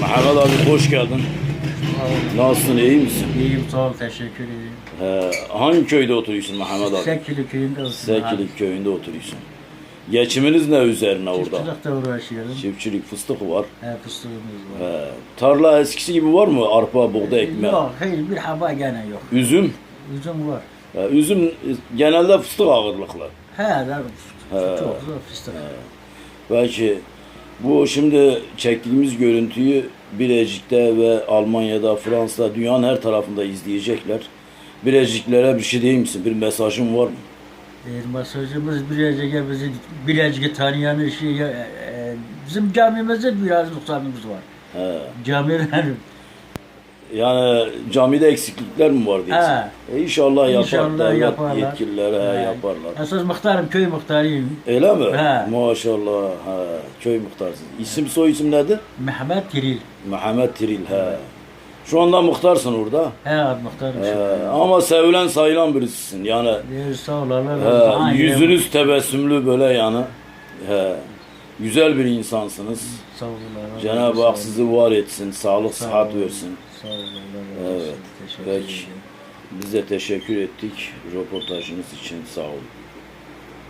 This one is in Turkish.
Mehmet abi hoş geldin. Nasılsın iyi misin? İyiyim sağ ol teşekkür ederim. He, hangi köyde oturuyorsun Mehmet abi? Sekili köyünde oturuyorum. Sekilik köyünde oturuyorsun. Geçiminiz ne üzerine orada? Çiftçilikle uğraşıyorum. Çiftçilik fıstık var. He, fıstığımız var. He, tarla eskisi gibi var mı? Arpa, buğday, ekmek. Yok hayır bir hava gene yok. Üzüm. Üzüm var. He, üzüm e, genelde fıstık ağırlıklı. He de çok zor fıstık. Belki bu şimdi çektiğimiz görüntüyü Bilecik'te ve Almanya'da, Fransa'da, dünyanın her tarafında izleyecekler. Bileciklere bir şey değil misin? Bir mesajın var mı? Bir mesajımız Bilecik'e bizi Bilecik'i tanıyan şey e, e, bizim camimizde biraz noksanımız var. He. Camiden Yani camide eksiklikler mi var diyorsun? He. E inşallah yapar. İnşallah Devlet yaparlar. yetkilileri he, yaparlar. esas muhtarım köy muhtarıyım. Öyle mi? He. Maşallah. He. Köy muhtarsın. İsim soy isim nedir? Mehmet Kiril. Mehmet Tiril. He. Şu anda muhtarsın orada. He muhtarım. He. Ama sevilen sayılan birisisin. Yani Bir sağ ol Allah. He, yüzünüz tebessümlü böyle yani. He, güzel bir insansınız. Sağ ol Allah. Cenab-ı Hak sizi var etsin, sağlık, Sağ sıhhat olun. versin. Sağ ol Allah. razı olsun. Evet, Teşekkür peki. ederim. Biz de teşekkür ettik röportajınız için. Sağ olun.